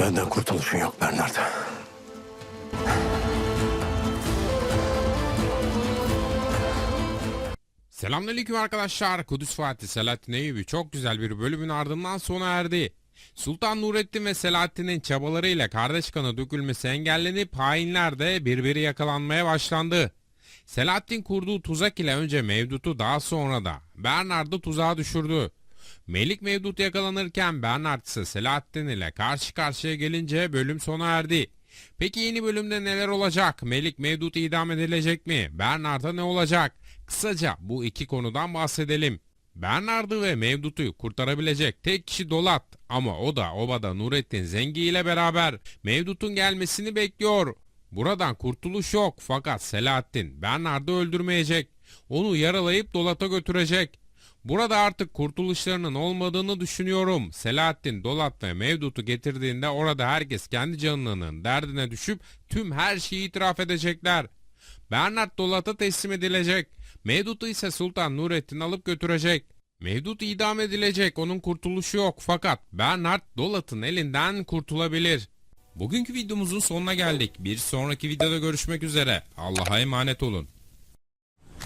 Benden kurtuluşun yok Bernard. Selamünaleyküm arkadaşlar. Kudüs Fatih Selahattin Eyyubi çok güzel bir bölümün ardından sona erdi. Sultan Nurettin ve Selahattin'in çabalarıyla kardeş kanı dökülmesi engellenip hainler de birbiri yakalanmaya başlandı. Selahattin kurduğu tuzak ile önce Mevdut'u daha sonra da Bernard'ı tuzağa düşürdü. Melik Mevdut yakalanırken Bernard ise Selahattin ile karşı karşıya gelince bölüm sona erdi. Peki yeni bölümde neler olacak? Melik Mevdut idam edilecek mi? Bernard'a ne olacak? Kısaca bu iki konudan bahsedelim. Bernard'ı ve Mevdut'u kurtarabilecek tek kişi Dolat ama o da obada Nurettin Zengi ile beraber Mevdut'un gelmesini bekliyor. Buradan kurtuluş yok fakat Selahattin Bernard'ı öldürmeyecek. Onu yaralayıp Dolat'a götürecek. Burada artık kurtuluşlarının olmadığını düşünüyorum. Selahattin Dolat ve Mevdut'u getirdiğinde orada herkes kendi canlının derdine düşüp tüm her şeyi itiraf edecekler. Bernard Dolat'a teslim edilecek. Mevdut'u ise Sultan Nurettin alıp götürecek. Mevdut idam edilecek onun kurtuluşu yok fakat Bernard Dolat'ın elinden kurtulabilir. Bugünkü videomuzun sonuna geldik. Bir sonraki videoda görüşmek üzere. Allah'a emanet olun.